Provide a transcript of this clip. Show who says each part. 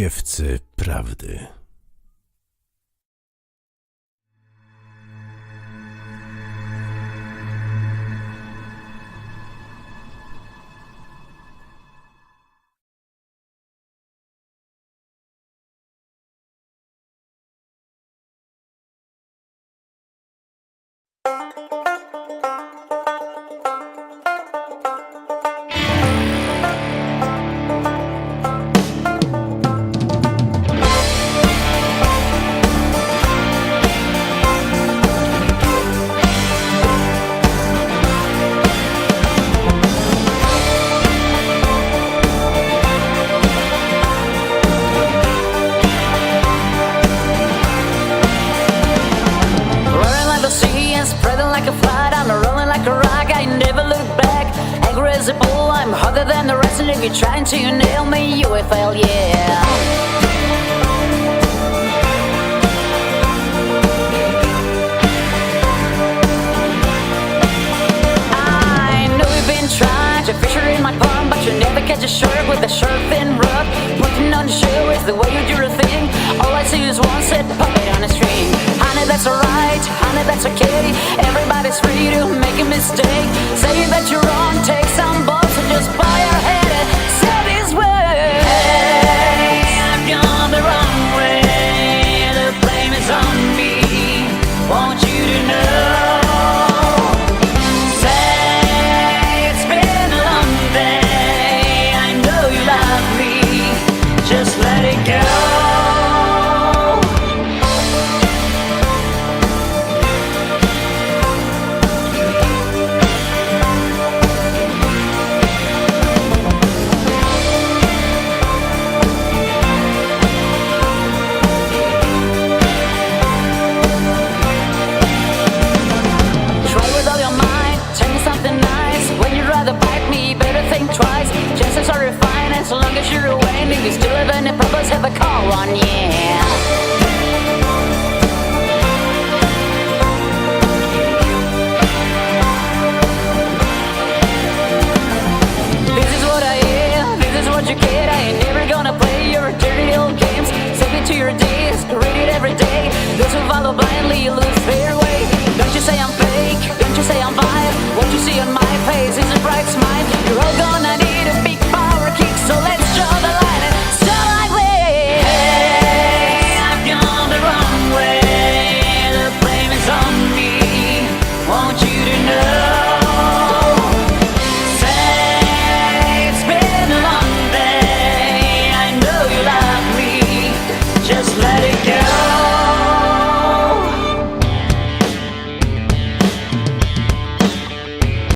Speaker 1: siewcy prawdy.
Speaker 2: A bull, I'm harder than the rest. And if you're trying to nail me, you will fail, yeah. I know you've been trying to fish her in my pond, but you never catch a shark with a sharp fin rod. Putting on the show is the way you do your thing. All I see is one set puppet on a string. Honey, that's alright, honey, that's okay. Everybody's free to make a mistake. Say that you're wrong, you still have any problems, have a call on, yeah. This is what I am, this is what you get. I ain't never gonna play your dirty old games. Save it to your days, read it every day. Those who follow blindly